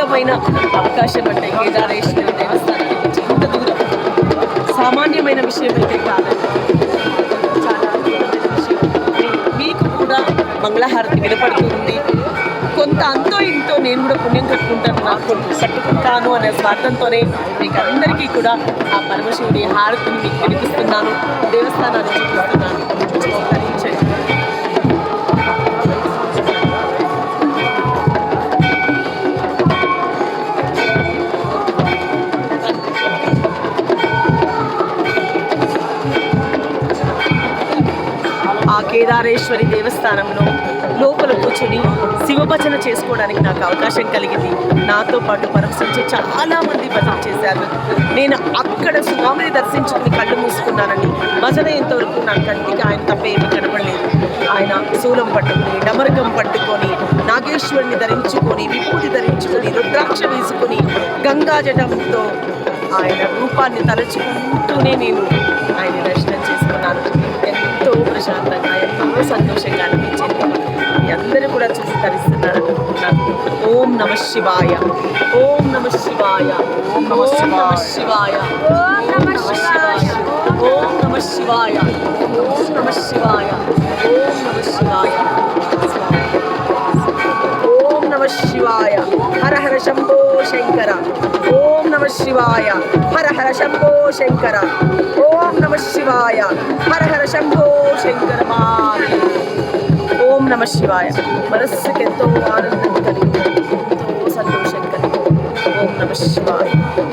అవకాశం అంటే కేదారేశ్వర దేవస్థానం ఇంత దూరం. సామాన్యమైన విషయం అయితే కాదు. చాలా అద్భుతమైన విషయం. మీకు కూడా మంగళహారతి వినపడుతుంది. కొంత అంతో ఇంతో నేను కూడా పుణ్యం కట్టుకుంటాను నాకు కట్టుకుంటాను అనే స్వార్థంతోనే మీకు అందరికీ కూడా ఆ పరమశివుడి హారతిని మీకు వినిపిస్తున్నాను. దేవస్థానాన్ని కేదారేశ్వరి దేవస్థానంలో లోపల కూర్చొని శివభజన చేసుకోవడానికి నాకు అవకాశం కలిగింది. నాతో పాటు పరమశించి చాలామంది భజన చేశారు. నేను అక్కడ స్వామిని దర్శించుకుని కళ్ళు మూసుకున్నానని భజన ఎంతవరకు నా కంటికి ఆయన తప్ప ఏమీ కనపడలేదు. ఆయన శూలం పట్టుకొని డమరకం పట్టుకొని నాగేశ్వరుని ధరించుకొని విభూతి ధరించుకొని రుద్రాక్ష వేసుకొని గంగాజటంతో ఆయన రూపాన్ని తలచుకుంటూనే నేను ఆయన దర్శనం చేసుకున్నాను. ఎంతో ప్రశాంతంగా తరిస్తున్నారు అనుకుంటున్నాను ఓం నమ శివాయ ఓం నమ శివాయ ఓం నమ శివాయ ఓం నమ శివాయ ఓం నమ శివాయ ఓం నమ శివాయ ఓం నమ శివాయ ఓం నమ శివాయ హర హర శంభో శంకర ఓం నమ శివాయ హర హర శంభో శంకర ఓం నమ శివాయ హర హర శంభో శంకర ఓం నమ శివాయ. మనస్సుకి ఎంతో ఆనందం కలిగింది ఎంతో సంతోషం కలిగింది ఓం నమ శివాయ.